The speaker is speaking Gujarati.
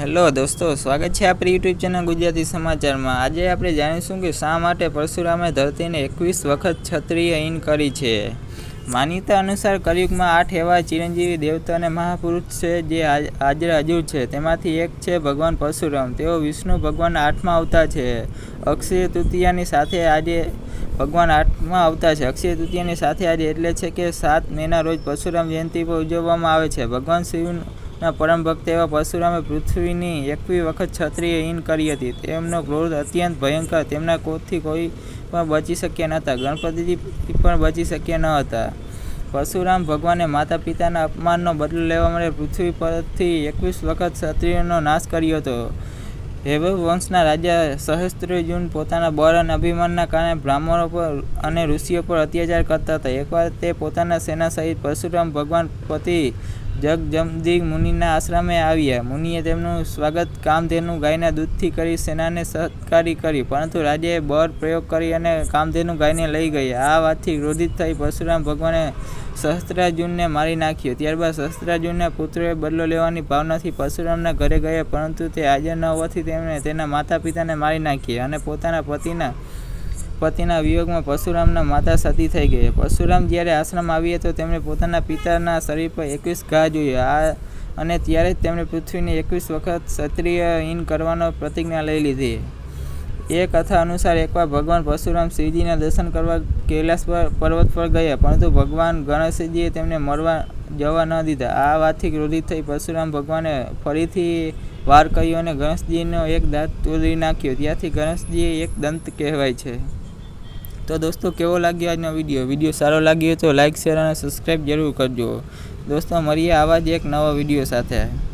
હેલો દોસ્તો, સ્વાગત છે આપણી યુટ્યુબ ચેનલ ગુજરાતી સમાચારમાં. આજે આપણે જાણીશું કે શા માટે પરશુરામે ધરતીને એકવીસ વખત છત્રીય ઈન કરી છે. માન્યતા અનુસાર કલયુગમાં આઠ એવા ચિરંજીવી દેવતા અને મહાપુરુષ છે જે આજે, હાજર છે. તેમાંથી એક છે ભગવાન પરશુરામ. તેઓ વિષ્ણુ ભગવાન આઠમા આવતા છે. અક્ષય તૃતીયાની સાથે આજે ભગવાન આઠમા આવતા છે. અક્ષય તૃતીયાની સાથે આજે એટલે છે કે સાત મેના રોજ પરશુરામ જયંતિ પર ઉજવવામાં આવે છે. ભગવાન શિવના પરમ ભક્ત એવા પરશુરામે પૃથ્વીની એકવી વખત છત્રીએ ઈન કરી હતી. તેમનો ક્રોધ અત્યંત ભયંકર. તેમના ક્રોધથી કોઈ પણ બચી શક્યા નહોતા. ગણપતિજી પણ બચી શક્યા ન હતા. પરશુરામ ભગવાને માતા પિતાના અપમાનનો બદલો લેવા માટે પૃથ્વી પરથી એકવીસ વખત ક્ષત્રિયોનો નાશ કર્યો હતો. વૈભવ વંશના રાજા સહસ્ત્રજુન પોતાના બળ અને અભિમાનના કારણે બ્રાહ્મણો પર અને ઋષિઓ પર અત્યાચાર કરતા હતા. એકવાર તે પોતાના સેના સહિત પરશુરામ ભગવાન પતિ જગજમદિગ મુનિના આશ્રમે આવ્યા. મુનિએ તેમનું સ્વાગત કામધેનુ ગાયના દૂધથી કરી સેનાને સત્કારી કરી, પરંતુ રાજાએ બળ પ્રયોગ કરી અને કામધેનુ ગાયને લઈ ગયા. આ વાતથી ક્રોધિત થઈ પરશુરામ ભગવાને સહસ્ત્રાર્જુનને મારી નાખ્યો. ત્યારબાદ સહસ્ત્રાર્જુનના પુત્રોએ બદલો લેવાની ભાવનાથી પરશુરામના ઘરે ગયા, પરંતુ તે હાજર ન હોવાથી તેમણે તેના માતા પિતાને મારી નાખ્યા અને પોતાના પતિના પતિના વિયોગમાં પરશુરામના માતા સતી થઈ ગઈ. પરશુરામ જ્યારે આશ્રમ આવીએ તો તેમણે પોતાના પિતાના શરીર પર એકવીસ ઘા જોયા આ અને ત્યારે જ તેમણે પૃથ્વીને એકવીસ વખત ક્ષત્રિય હીન કરવાનો પ્રતિજ્ઞા લઈ લીધી. એ કથા અનુસાર એકવાર ભગવાન પરશુરામ શિવજીના દર્શન કરવા કૈલાસ પર પર્વત પર ગયા, પરંતુ ભગવાન ગણેશજીએ તેમને મળવા જવા ન દીધા. આ વાતથી ક્રોધિત થઈ પરશુરામ ભગવાને ફરીથી વાર કર્યો અને ગણેશજીનો એક દાંત તોડી નાખ્યો. ત્યાંથી ગણેશજી એક દંત કહેવાય છે. તો દોસ્તો, કેવો લાગ્યો આજનો વીડિયો? વીડિયો સારો લાગ્યો તો લાઇક શેર અને સબસ્ક્રાઈબ જરૂર કરજો. દોસ્તો, મળીએ આવા જ એક નવા વીડિયો સાથે.